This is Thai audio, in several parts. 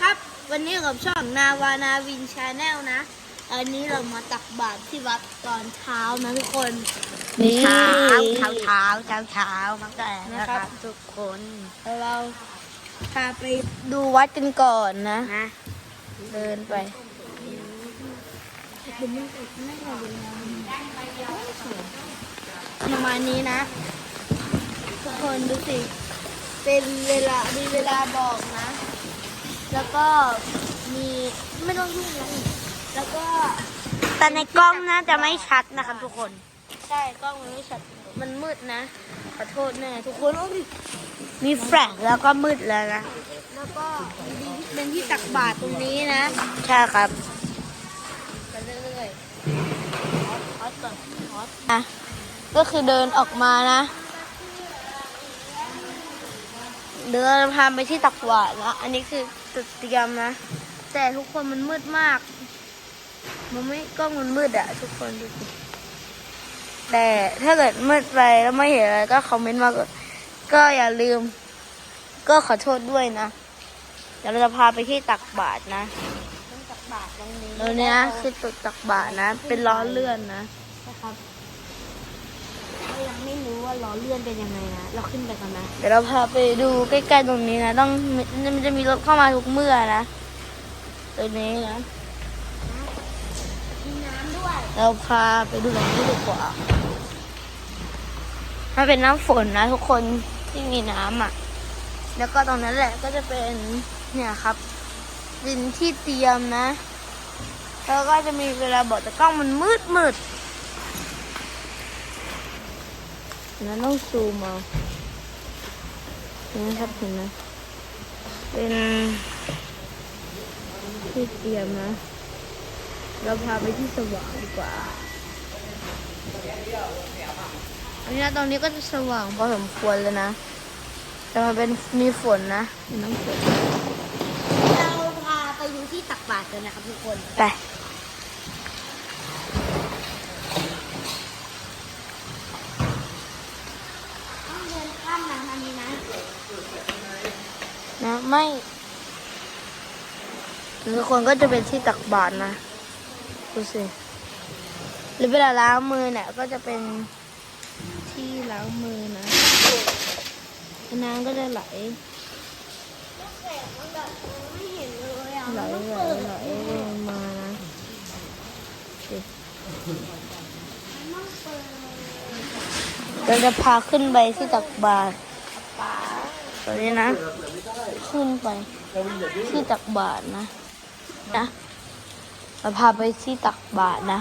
ครับ วันนี้กับช่องนาวานาวินชาแนลนะ อันนี้เรามาตักบาตรที่วัดตอนเช้านะทุกคนเช้าเช้าเช้าเช้าเช้ามาแต่นะครับ ทุกคนเราพาไปดูวัดกันก่อนนะนะเดินไปประมาณนี้นะ ทุกคนดูสิ เป็นเวลามีเวลาบอกนะ แล้วก็มีไม่ต้องยุ่งนะแล้วก็แต่ในกล้องน่าจะไม่ชัดนะครับทุกคน ใช่กล้องมันไม่ชัดมันมืดนะขอโทษแน่ทุกคนโอ้ยมีแฟลชแล้วก็มืดแล้วนะแล้วก็มีเป็นที่ตักบาตรตรงนี้นะ ใช่ครับไปเรื่อยๆฮอตก่อนฮอตนะก็คือเดินออกมานะ เดินพาไปที่ตักบาตรนะอันนี้คือ จุดเตรียมนะ แต่ทุกคนมันมืดมาก มันไม่กล้องมันมืดอะทุกคนดูสิแต่ถ้าเกิดมืดไปแล้วไม่เห็นอะไรก็คอมเมนต์มาก็ก็อย่าลืม ก็ขอโทษด้วยนะ เดี๋ยวเราจะพาไปที่ตักบาตรนะตักบาตรตรงนี้ตรงเนี้ยคือตุดตักบาทนะ เป็นล้อเลื่อนนะนะครับเรา ยังไม่รู้ว่าล้อเลื่อนเป็นยังไงนะ เราขึ้นไปกันนะ เดี๋ยวเราพาไปดูใกล้ๆตรงนี้นะ ต้องมันจะมีรถเข้ามาทุกเมื่อนะตรงนี้นะ มีน้ำด้วย เราพาไปดูตรงนี้ดีกว่ามันเป็นน้ำฝนนะทุกคนที่มีน้ำอะ แล้วก็ตรงนั้นแหละก็จะเป็นเนี่ยครับ ดินที่เตรียมนะ แล้วก็จะมีเวลาบอกแต่กล้องมันมืดมืด นั้นต้องซูมเอาเห็นไหมครับเห็นไหมเป็นที่เตรียมนะ เราพาไปที่สว่างดีกว่าอันนี้นะตรงนี้ก็จะสว่างพอสมควรเลยนะ แต่มันเป็นมีฝนนะมีน้ำฝนเราพาไปดูที่ตักบาตรกันนะครับทุกคน ไป ต้องเดินข้ามน้ำอันนี้นะ นะไม่ทุกคนก็จะเป็นที่ตักบาตรนะดูสิหรือเวลาล้างมือเนี่ยก็จะเป็นที่ล้างมือนะน้ำก็จะไหลไหลไหลไหลลงมานะเราจะพาขึ้นไปที่ตักบาตร ตัวนี้นะ ขึ้นไป ที่ตักบาตรนะ นะเราพาไปที่ตักบาตรนะ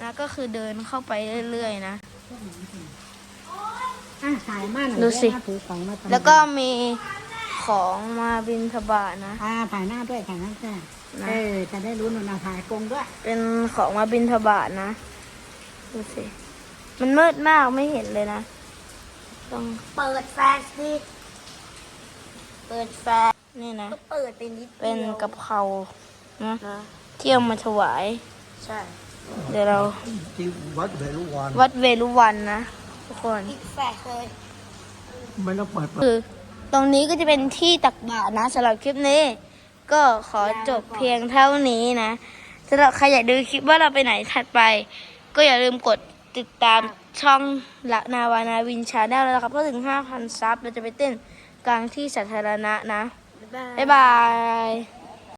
นะก็คือเดินเข้าไปเรื่อยๆนะอะถ่ายมาหน่อยดูสิเยวนะถือของมาตรงนี้แล้วก็มีของมาบินทบาทนะอ่าถ่ายหน้าด้วยถ่ายหน้าด้วยนะเออจะได้รู้หนูนะถ่ายกรงด้วย เป็นของมาบินทบาทนะ ดูสิ มันมืดมากไม่เห็นเลยนะต้องเปิดแฟลชดิเปิดแฟลชนี่นะก็เปิดไปนิดเป็นดียวกะเพรานะนะเที่ยวมาถวาย ใช่ เดี๋ยวเราที่วัดเวรุวันวัดเวรุวันนะทุกคนอีกแฟลชเลยไม่ต้องเปิดเปิดคือตรงนี้ก็จะเป็นที่ตักบาตรนะสำหรับคลิปนี้ ก็ขอจบเพียงเท่านี้นะสำหรับใครอยากดูคลิปว่าเราไปไหนถัดไป ก็อย่าลืมกด ติดตามช่องละนาวานาวินชาแนลแล้วนะครับ ก็ถึง 5,000 ซับเราจะไปเต้นกลางที่สาธารณะนะ บ๊ายบายบ๊ายบาย